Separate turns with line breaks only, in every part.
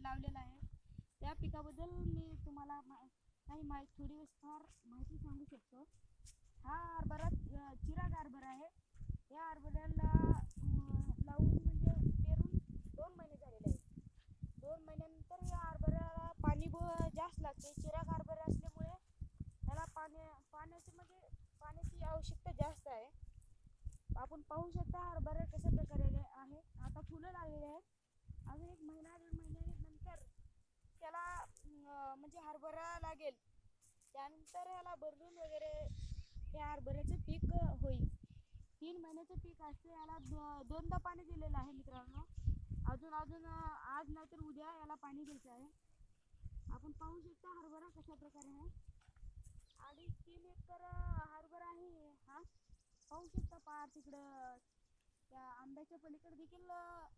लावलेला आहे. त्या पिकाबद्दल मी तुम्हाला मा काही माहिती थोडी फार माहिती सांगू शकतो. हा हरभरा चिराग हरभरा आहे. या हरभऱ्याला लावून म्हणजे पेरून दोन महिने झालेले आहेत. दोन महिन्यानंतर या हरभऱ्याला पाणी ब जास्त लागते. चिराग हरभरा असल्यामुळे त्याला पाण्या पाण्याची म्हणजे पाण्याची आवश्यकता जास्त आहे. आपण पाहू शकता हरभरा कशा प्रकारे आहे. आता फुलं लागलेली आहेत अजून एक महिना दीड महिन्यानंतर त्याला अं, म्हणजे हरभरा लागेल त्यानंतर याला भरडून वगैरे हे हरभऱ्याचं पीक होईल. तीन महिन्याचं पीक असते याला दो दोनदा पाणी दिलेलं आहे मित्रांनो. अजून अजून आज नाही तर उद्या याला पाणी द्यायचं आहे. आपण पाहू शकता हरभरा कशा प्रकारे आहे. आणि तीन एकर हरभरा आहे हा. पाहू शकता पार तिकडं त्या आंब्याच्या पलीकडे देखील त्या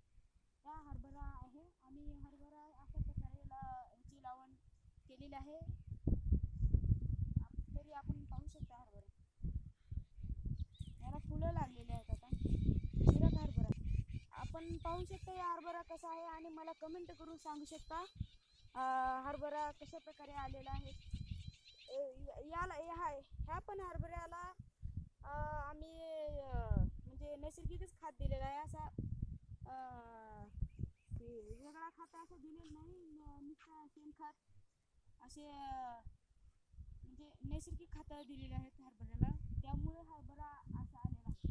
या हरभरा आहे. आणि हरभरा अशा प्रकारे याला ह्याची लावण केलेली आहे आप- तरी आपण पाहू शकता हरभरा याला फुलं लागलेली आहेत आता चिरक हरभरा आपण पाहू शकता या हरभरा कसा आहे आणि मला कमेंट करून सांगू शकता. हरभरा कशा प्रकारे आलेला आहे. याला ह्या ह्या पण हरभऱ्याला आम्ही म्हणजे नैसर्गिकच खात दिलेला आहे. असा वेगळा खात असं दिलेलं नाही न- शेणखत असे म्हणजे नैसर्गिक खातं दिलेले आहेत हरभऱ्याला. त्यामुळे हरभरा असा आलेला आहे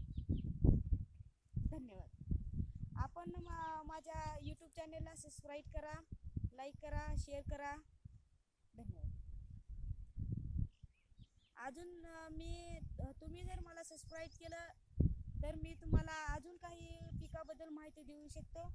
धन्यवाद आपण मा- माझ्या यूट्यूब चॅनेलला सबस्क्राईब करा लाईक करा शेअर करा. धन्यवाद. अजून मी तुम्ही जर मला सबस्क्राईब केलं तर मी तुम्हाला अजून काही पिकाबद्दल माहिती देऊ शकतो.